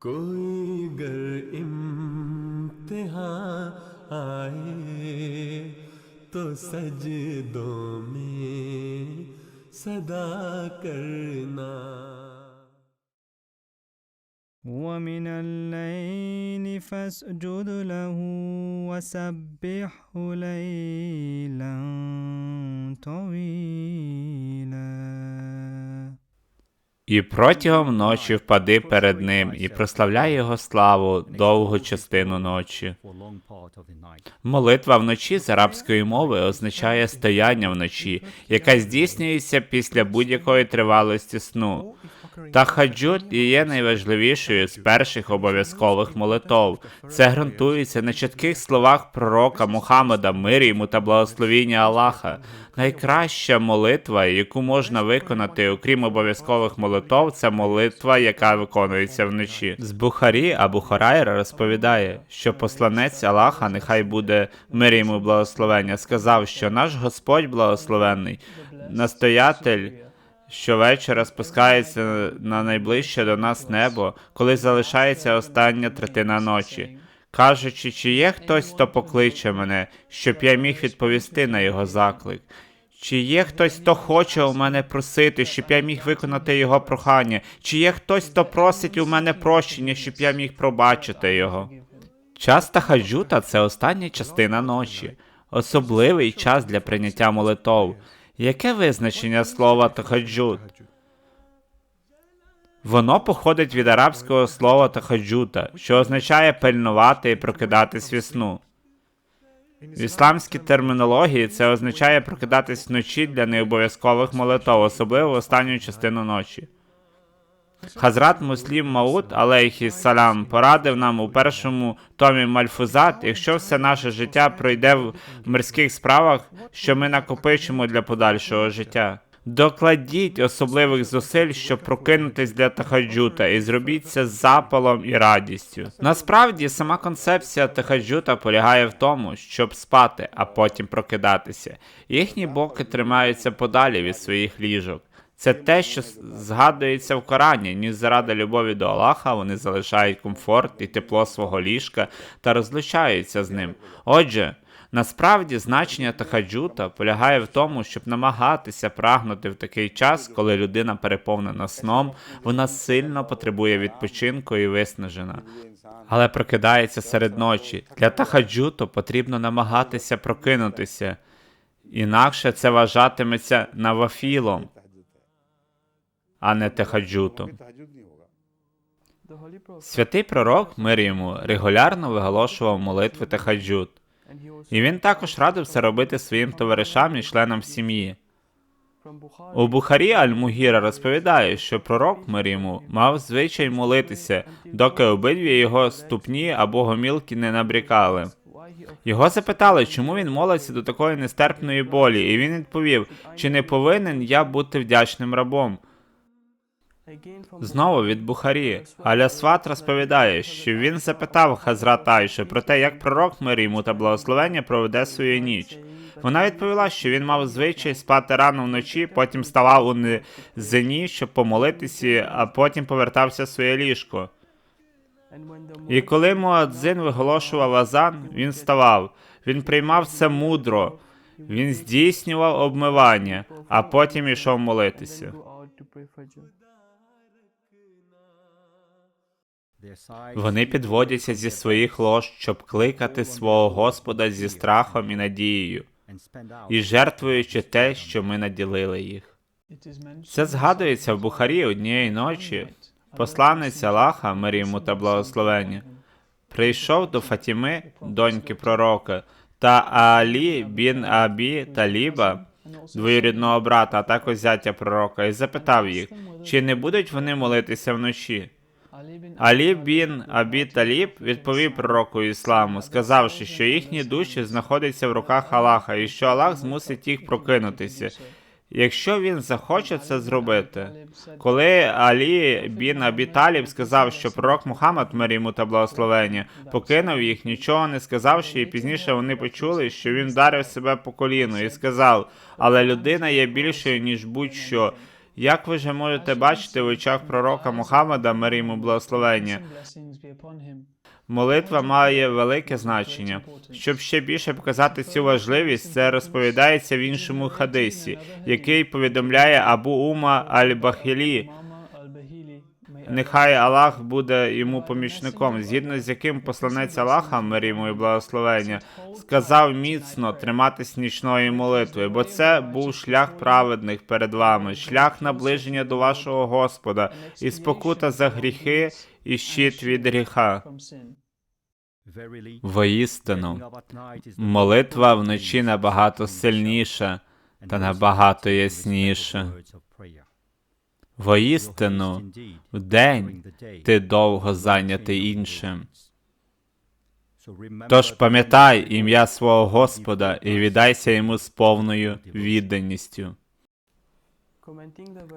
کوئی گر امتحان آئے تو سجدوں میں صدا کرنا ومن الليل فاسجد له وسبحه ليلا طويلا. І протягом ночі впади перед ним і прославляй його славу довгу частину ночі. Молитва вночі з арабської мови означає стояння вночі, яка здійснюється після будь-якої тривалості сну. Тахаджуд і є найважливішою з перших обов'язкових молитов. Це ґрунтується на чітких словах пророка Мухаммеда, мир йому та благословіння Аллаха. Найкраща молитва, яку можна виконати, окрім обов'язкових молитов, це молитва, яка виконується вночі. З Бухарі Абу Хорайра розповідає, що посланець Аллаха, нехай буде мир йому благословення, сказав, що наш Господь благословенний, настоятель щовечора спускається на найближче до нас небо, коли залишається остання третина ночі. Кажучи, чи є хтось, хто покличе мене, щоб я міг відповісти на його заклик? Чи є хтось, хто хоче у мене просити, щоб я міг виконати його прохання? Чи є хтось, хто просить у мене прощення, щоб я міг пробачити його? Час тахаджута – це остання частина ночі, особливий час для прийняття молитов. Яке визначення слова тахаджут? Воно походить від арабського слова тахаджута, що означає пильнувати і прокидатись від. В ісламській термінології це означає прокидатись вночі для необов'язкових молитов, особливо в останню частину ночі. Хазрат Муслім Мауд, алейхіссалям, порадив нам у першому томі Мальфузат, якщо все наше життя пройде в мирських справах, що ми накопичимо для подальшого життя. Докладіть особливих зусиль, щоб прокинутись для тахаджута, і зробіть це з запалом і радістю. Насправді, сама концепція тахаджута полягає в тому, щоб спати, а потім прокидатися. Їхні боки тримаються подалі від своїх ліжок. Це те, що згадується в Корані, ніж заради любові до Аллаха вони залишають комфорт і тепло свого ліжка та розлучаються з ним. Отже, насправді значення тахаджута полягає в тому, щоб намагатися прагнути в такий час, коли людина переповнена сном, вона сильно потребує відпочинку і виснажена. Але прокидається серед ночі. Для тахаджуту потрібно намагатися прокинутися, інакше це вважатиметься навафілом, а не тахаджутом. Святий пророк, мир йому, регулярно виголошував молитви тахаджут. І він також радив це робити своїм товаришам і членам сім'ї. У Бухарі Аль-Мугіра розповідає, що пророк мир йому мав звичай молитися, доки обидві його ступні або гомілки не набрікали. Його запитали, чому він молиться до такої нестерпної болі, і він відповів, чи не повинен я бути вдячним рабом. Знову від Бухарі. Алясват розповідає, що він запитав Хазрат Айшу про те, як пророк мир йому та благословення проведе свою ніч. Вона відповіла, що він мав звичай спати рано вночі, потім ставав у низині, щоб помолитися, а потім повертався в своє ліжко. І коли Муадзин виголошував азан, він вставав. Він приймав це мудро. Він здійснював обмивання, а потім ішов молитися. Вони підводяться зі своїх лож, щоб кликати свого Господа зі страхом і надією, і жертвуючи те, що ми наділили їх. Це згадується в Бухарі однієї ночі. Посланець Аллаха, мир йому та благословення, прийшов до Фатіми, доньки пророка, та Аалі бін Абі Таліба, двоюрідного брата, а також зятя пророка, і запитав їх, чи не будуть вони молитися вночі. Алі бін Абі Таліб відповів пророку ісламу, сказавши, що їхні душі знаходяться в руках Аллаха, і що Аллах змусить їх прокинутися, якщо він захоче це зробити. Коли Алі бін Абі Таліб сказав, що пророк Мухаммад, мир йому та благословення, покинув їх, нічого не сказавши, і пізніше вони почули, що він вдарив себе по коліну і сказав: але людина є більшою, ніж будь-що. Як ви вже можете бачити в очах пророка Мухаммада, мир йому благословення, молитва має велике значення. Щоб ще більше показати цю важливість, це розповідається в іншому хадисі, який повідомляє Абу Ума Аль-Бахілі, Нехай Аллах буде йому помічником, згідно з яким посланець Аллаха, мир йому і благословення, сказав міцно триматись нічної молитви, бо це був шлях праведних перед вами, шлях наближення до вашого Господа, і спокута за гріхи, і щит від гріха. Воістину, молитва вночі набагато сильніша та набагато ясніша. Воістину, вдень ти довго зайнятий іншим. Тож пам'ятай ім'я свого Господа і віддайся йому з повною відданістю.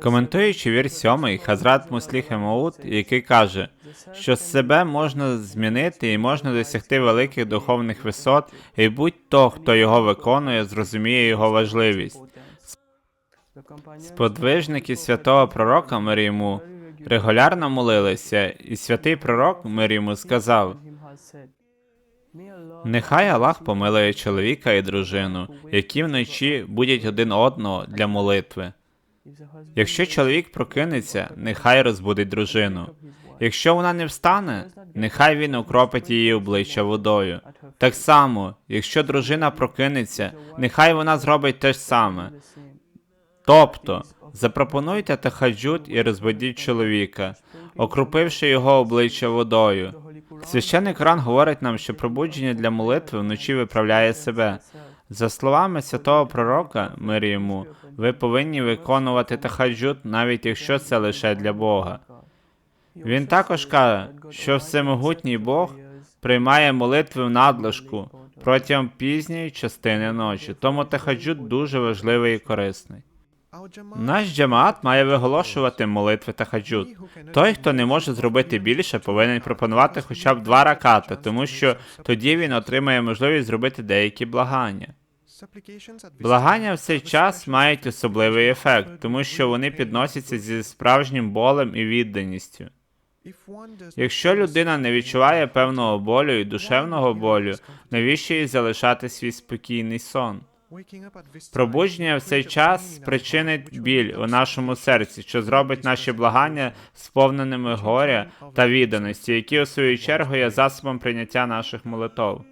Коментуючи вірш 7, Хазрат Мусліх Емаут, який каже, що себе можна змінити і можна досягти великих духовних висот, і будь-то, хто його виконує, зрозуміє його важливість. Сподвижники святого пророка мир йому регулярно молилися, і святий пророк мир йому сказав: Нехай Аллах помилує чоловіка і дружину, які вночі будять один одного для молитви. Якщо чоловік прокинеться, нехай розбудить дружину. Якщо вона не встане, нехай він укропить її обличчя водою. Так само, якщо дружина прокинеться, нехай вона зробить те ж саме. Тобто, запропонуйте тахаджуд і розбудіть чоловіка, окропивши його обличчя водою. Священний Коран говорить нам, що пробудження для молитви вночі виправляє себе. За словами святого пророка, мир йому, ви повинні виконувати тахаджуд, навіть якщо це лише для Бога. Він також каже, що всемогутній Бог приймає молитви в надлишку протягом пізньої частини ночі, тому тахаджуд дуже важливий і корисний. Наш джамаат має виголошувати молитви та хаджут. Той, хто не може зробити більше, повинен пропонувати хоча б два ракати, тому що тоді він отримає можливість зробити деякі благання. Благання в цей час мають особливий ефект, тому що вони підносяться зі справжнім болем і відданістю. Якщо людина не відчуває певного болю і душевного болю, навіщо їй залишати свій спокійний сон? Пробудження в цей час спричинить біль у нашому серці, що зробить наші благання сповненими горя та відданості, які у свою чергу є засобом прийняття наших молитов.